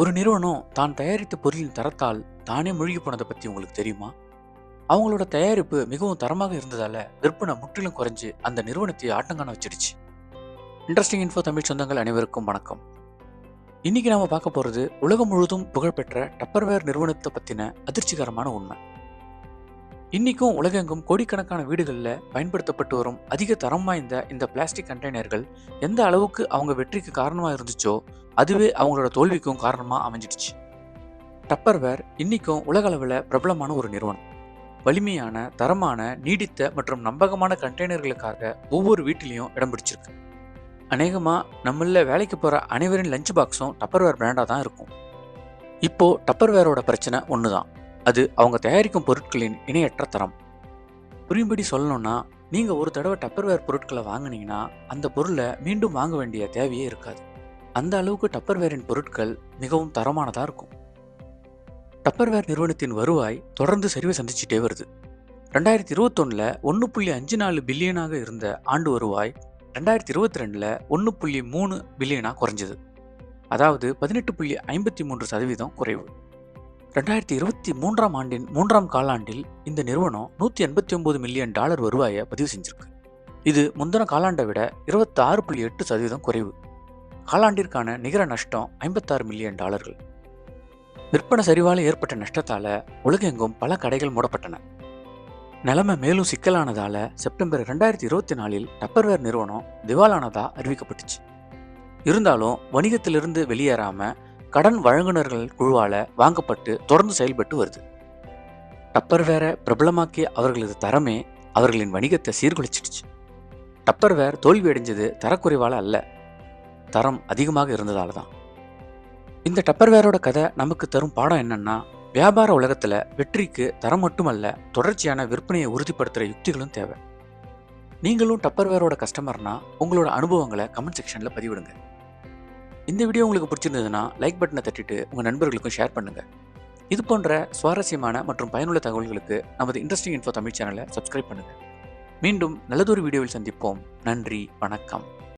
ஒரு நிறுவனம் தான் தயாரித்த பொருளின் தரத்தால் தானே மூழ்கி போனதை பற்றி உங்களுக்கு தெரியுமா? அவங்களோட தயாரிப்பு மிகவும் தரமாக இருந்ததால் விற்பனை முற்றிலும் குறைஞ்சு அந்த நிறுவனத்தை ஆட்டங்கான வச்சிடுச்சு. இன்ட்ரெஸ்டிங் இன்ஃபோ தமிழ் சொந்தங்கள் அனைவருக்கும் வணக்கம். இன்னைக்கு நாம் பார்க்க போகிறது உலகம் முழுவதும் புகழ்பெற்ற டப்பர்வேர் நிறுவனத்தை பற்றின அதிர்ச்சிகரமான உண்மை. இன்னைக்கும் உலகெங்கும் கோடிக்கணக்கான வீடுகளில் பயன்படுத்தப்பட்டு வரும் அதிக தரம் வாய்ந்த இந்த பிளாஸ்டிக் கண்டெய்னர்கள் எந்த அளவுக்கு அவங்க வெற்றிக்கு காரணமாக இருந்துச்சோ அதுவே அவங்களோட தோல்விக்கும் காரணமாக அமைஞ்சிடுச்சு. டப்பர்வேர் இன்றைக்கும் உலகளவில் பிரபலமான ஒரு நிறுவனம். வலிமையான தரமான நீடித்த மற்றும் நம்பகமான கண்டெய்னர்களுக்காக ஒவ்வொரு வீட்டிலையும் இடம் பிடிச்சிருக்கு. அநேகமாக நம்மள வேலைக்கு போகிற அனைவரின் லஞ்ச் பாக்ஸும் டப்பர்வேர் பிராண்டாக தான் இருக்கும். இப்போது டப்பர்வேரோட பிரச்சனை ஒன்று தான் அது அவங்க தயாரிக்கும் பொருட்களின் இணையற்ற தரம். புரியும்படி சொல்லணும்னா நீங்கள் ஒரு தடவை டப்பர்வேர் பொருட்களை வாங்குனீங்கன்னா அந்த பொருளை மீண்டும் வாங்க வேண்டிய தேவையே இருக்காது. அந்த அளவுக்கு டப்பர்வேரின் பொருட்கள் மிகவும் தரமானதாக இருக்கும். டப்பர்வேர் நிறுவனத்தின் வருவாய் தொடர்ந்து சரிவை சந்திச்சுட்டே வருது. ரெண்டாயிரத்தி இருபத்தொன்னில் ஒன்று புள்ளி அஞ்சு நாலு பில்லியனாக இருந்த ஆண்டு வருவாய் ரெண்டாயிரத்தி இருபத்தி ரெண்டில் ஒன்று புள்ளி மூணு பில்லியனாக குறைஞ்சது. அதாவது பதினெட்டு புள்ளி ஐம்பத்தி மூன்று சதவீதம் குறைவு. ரெண்டாயிரத்தி இருபத்தி மூன்றாம் ஆண்டின் மூன்றாம் காலாண்டில் இந்த நிறுவனம் நூற்றி எண்பத்தி ஒம்பது மில்லியன் டாலர் வருவாயை பதிவு செஞ்சிருக்கு. இது முந்தின காலாண்டை விட இருபத்தாறு புள்ளி எட்டு சதவீதம் குறைவு. காலாண்டிற்கான நிகர நஷ்டம் ஐம்பத்தாறு மில்லியன் டாலர்கள். விற்பனை சரிவால் ஏற்பட்ட நஷ்டத்தால் உலகெங்கும் பல கடைகள் மூடப்பட்டன. நிலைமை மேலும் சிக்கலானதால் செப்டம்பர் ரெண்டாயிரத்தி இருபத்தி நாலில் டப்பர்வேர் நிறுவனம் திவாலானதாக அறிவிக்கப்பட்டுச்சு. இருந்தாலும் வணிகத்திலிருந்து வெளியேறாம கடன் வழங்குனர்கள் குழுவால் வாங்கப்பட்டு தொடர்ந்து செயல்பட்டு வருது. டப்பர்வேரை பிரபலமாக்கிய அவர்களது தரமே அவர்களின் வணிகத்தை சீர்குலைச்சிடுச்சு. டப்பர்வேர் தோல்வி அடைஞ்சது அல்ல. தரம் அதிகமாக இருந்ததால தான். இந்த டப்பர்வேரோட கதை நமக்கு தரும் பாடம் என்னன்னா வியாபார உலகத்துல வெற்றிக்கு தரம் மட்டுமல்ல தொடர்ச்சியான விற்பனையை உறுதிப்படுத்துகிற யுக்திகளும் தேவை. நீங்களும் டப்பர்வேரோட கஸ்டமர்னா உங்களோட அனுபவங்களை கமெண்ட் செக்ஷனில் பதிவிடுங்க. இந்த வீடியோ உங்களுக்கு பிடிச்சிருந்ததுன்னா லைக் பட்டனை தட்டிட்டு உங்கள் நண்பர்களுக்கும் ஷேர் பண்ணுங்கள் இது போன்ற சுவாரஸ்யமான மற்றும் பயனுள்ள தகவல்களுக்கு நமது இன்ட்ரெஸ்டிங் இன்ஃபோ தமிழ் சேனலை சப்ஸ்கிரைப் பண்ணுங்கள் மீண்டும் நல்லதொரு வீடியோவில் சந்திப்போம். நன்றி வணக்கம்.